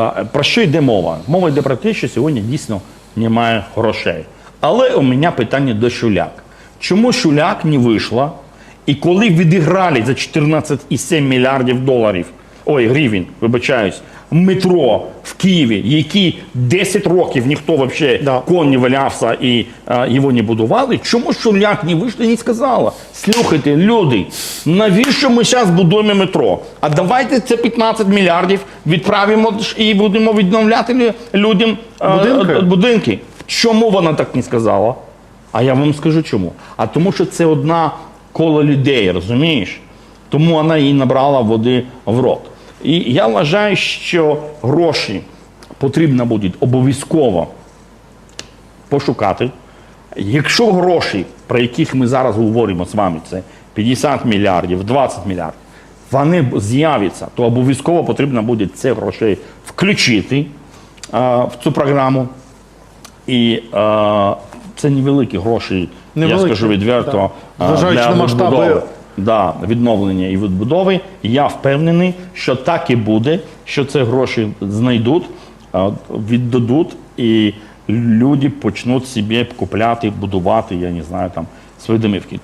А, Про що йде мова? Мова йде про те, що сьогодні дійсно немає грошей. Але у мене питання до Шуляк. Чому Шуляк не вийшла? І коли відіграли за 14,7 мільярдів доларів, ой, гривень, вибачаюсь, метро в Києві, які 10 років ніхто взагалі Да. кон не валявся і а, його не будували, чому Шуляк не вийшла і не сказала? Слухайте, люди, навіщо ми зараз будуємо метро? А давайте це 15 мільярдів відправимо ж і будемо відновляти лю- людям а, Будинки? а, будинки. Чому вона так не сказала? А я вам скажу чому. А тому, що це одна коло людей, розумієш? Тому вона їй набрала води в рот. І я вважаю, що гроші потрібно буде обов'язково пошукати. Якщо гроші, про яких ми зараз говоримо з вами, це 50 мільярдів, 20 мільярдів, вони з'являться, то обов'язково потрібно буде ці гроші включити а, в цю програму. І а, це невеликі гроші, я скажу відверто, да. для відбудови. Да, відновлення і відбудови. Я впевнений, що так і буде, що ці гроші знайдуть, віддадуть, і люди почнуть собі купляти, будувати, я не знаю, там свої домівки.